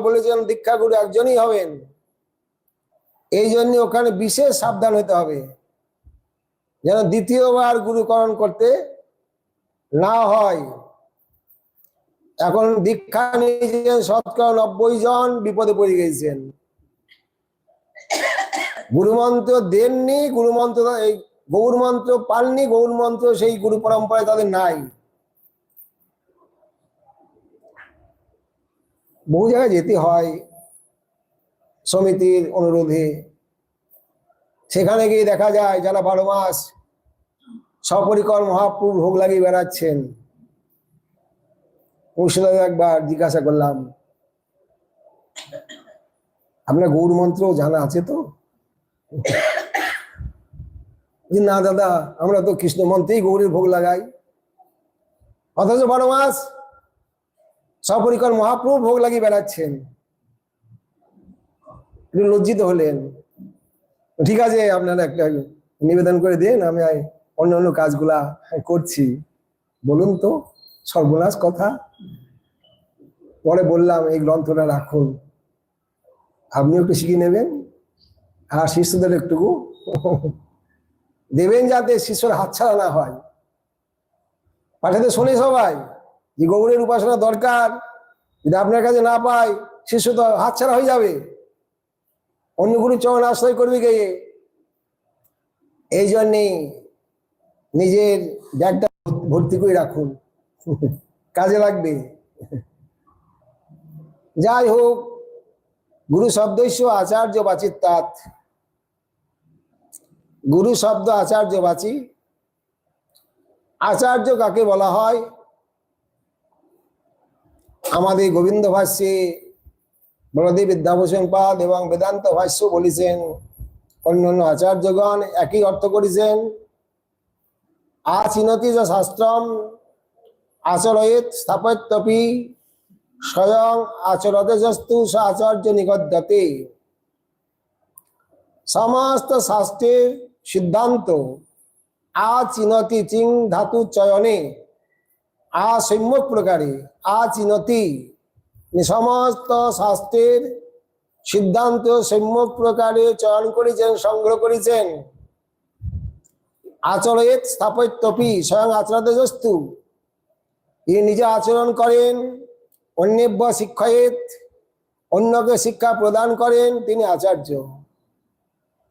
বলেছেন দীক্ষা গুরু একজনই হবেন। এই জন্য ওখানে বিশেষ সাবধান হতে হবে। যেন দ্বিতীয়বার গুরুকরণ করতে না হয়। এখন দীক্ষা নিয়েছেন শতকরা নব্বই জন, বিপদে পড়ে গেছেন গুরুমন্ত্র দেননি, গুরুমন্ত্র, এই গৌর মন্ত্র পাননি গৌর মন্ত্র সেই গুরু পরম্পরায় তাদের নাই। বহু জায়গায় যেতে হয় সমিতির অনুরোধে। সেখানে গিয়ে দেখা যায় যারা বারো মাস সপরিকর মহাপ্রভু ভোগ লাগিয়ে বেড়াচ্ছেন। কৌশলে একবার জিজ্ঞাসা করলাম, আপনার গৌর মন্ত্র জানা আছে তো? না দাদা, আমরা তো কৃষ্ণ মন্ত্রেই গৌরের ভোগ লাগাই। অথচ বারো মাস সপরিকর মহাপ্রভু ভোগ লাগিয়ে বেড়াচ্ছেন। একটু লজ্জিত হলেন। ঠিক আছে, আপনারা একটা নিবেদন করে দিন, আমি অন্য অন্য কাজগুলা করছি। বলুন তো, সর্বনাশ কথা। পরে বললাম, এই গ্রন্থটা রাখুন। আপনি একটু শিখে নেবেন, আর শিষ্যদের একটুকু দেবেন যাতে শিষ্যর হাতছাড়া না হয়। পাঠাতে শোনে সবাই। যে গৌরের উপাসনা দরকার, যদি আপনার কাছে না পায় শিষ্য তো হাতছাড়া হয়ে যাবে। অন্য গুরু চরণ আশ্রয় করবে গিয়ে এই জন্যে নিজের ব্যাগটা ভর্তি করে রাখুন। কাজে লাগবে। যাই হোক, গুরু শব্দস্য আচার্য তাত গুরু শব্দ আচার্য বাচি। আচার্য কাকে বলা হয়? আমাদের গোবিন্দ ভাষ্যে বলদেব বিদ্যাভূষণ পাদ এবং বেদান্ত ভাষ্য বলেছেন। অন্যান্য আচার্যগণ একই অর্থ করেছেন। আচিনতি যা শাস্ত্রম আচরয়েত স্থাপত্যপি স্বয়ং আচরতে যস্তু আচার্য নিগদ্যতে সমস্ত শাস্ত্রের সিদ্ধান্ত আচিনতি চিং ধাতু চয়নে আ সম্যক প্রকারে আচিনতি সমস্ত শাস্ত্রের সিদ্ধান্ত সম্যক প্রকারে চয়ন করেছেন, সংগ্রহ করেছেন। আচরয়েত স্থাপত্যপি স্বয়ং আচরতস্তু তিনি নিজে আচরণ করেন, অন্যব্য শিক্ষয়েত অন্যকে শিক্ষা প্রদান করেন, তিনি আচার্য।